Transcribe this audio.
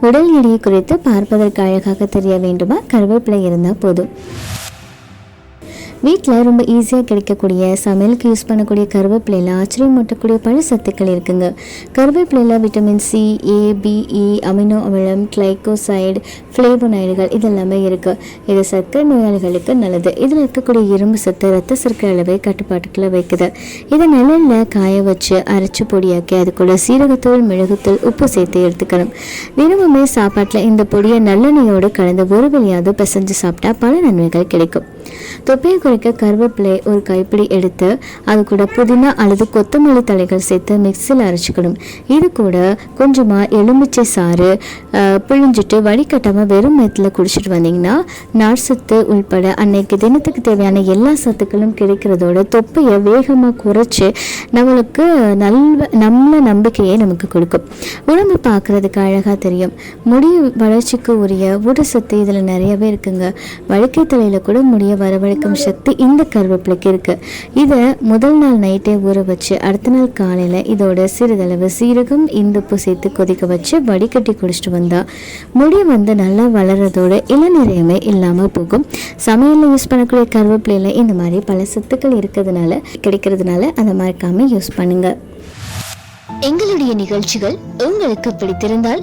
உடல் எடையை குறித்து பார்ப்பதற்கு அழகாக தெரிய வேண்டுமா? கருவேப்பிலை இருந்தால் போதும். வீட்டில் ரொம்ப ஈஸியாக கிடைக்கக்கூடிய சமையலுக்கு யூஸ் பண்ணக்கூடிய கருவேப்பிலையில் ஆச்சரியம் மூட்டக்கூடிய பல சத்துக்கள் இருக்குங்க. கருவேப்பிலையில் vitamin C A B E amino e, அமிலம் கிளைகோசைடு ஃப்ளேபோனைடுகள் இதெல்லாமே இருக்குது இது சர்க்கரை நோயாளிகளுக்கு நல்லது. இதில் இருக்கக்கூடிய இரும்பு சத்து ரத்த சர்க்கரை அளவை கட்டுப்பாட்டுக்குள்ள வைக்குது. இதை நிழலில் காய வச்சு அரைச்சி பொடியாக்கி அது கூட சீரகத்தூள் மிளகுத்தூள் உப்பு சேர்த்து எடுத்துக்கணும். தினமுமே சாப்பாட்டில் இந்த பொடியை நல்லெண்ணெயோடு கலந்து ஒரு வழியாவது பிசைஞ்சு சாப்பிட்டா பல நன்மைகள் கிடைக்கும். தொப்பையை குறைக்க கருவேப்பிலை ஒரு கைப்பிடி எடுத்து அது கூட புதினா அல்லது கொத்தமல்லி தலைகள் சேர்த்து மிக்சியில் அரைச்சிக்கணும். இது கூட கொஞ்சமாக எலுமிச்சை சாறு பிழிஞ்சிட்டு வடிகட்டாமல் வெறும் மேத்தில் குடிச்சிட்டு வந்தீங்கன்னா நார்சத்து உள்பட அன்னைக்கு தினத்துக்கு தேவையான எல்லா சத்துக்களும் கிடைக்கிறதோட தொப்பையை வேகமாக குறைச்சி நம்மளுக்கு நல்ல நல்ல நம்பிக்கையை நமக்கு கொடுக்கும். உடம்பு பார்க்குறதுக்கு அழகாக தெரியும். முடி வளர்ச்சிக்கு உரிய ஊட்டச்சத்து இதில் நிறையவே இருக்குங்க. வழுக்கை தலையில் கூட முடிய வரவழைக்கும் சக்தி இந்த கருவேப்பிலைக்கு இருக்குது இதை முதல் நாள் நைட்டே ஊற வச்சு அடுத்த நாள் காலையில் இதோட சிறிதளவு சீரகம் இந்துப்பு சேர்த்து கொதிக்க வச்சு வடிகட்டி குடிச்சிட்டு வந்தால் முடி வந்து நல்லா வளர்றதோட இளநிறையமே இல்லாமல் போகும். சமையலில் யூஸ் பண்ணக்கூடிய கருவேப்பிலையில் இந்த மாதிரி பல சத்துக்கள் இருக்கிறதுனால கிடைக்கிறதுனால அதை மறக்காம யூஸ் பண்ணுங்க. எங்களுடைய நிகழ்ச்சிகள் உங்களுக்கு பிடித்திருந்தால்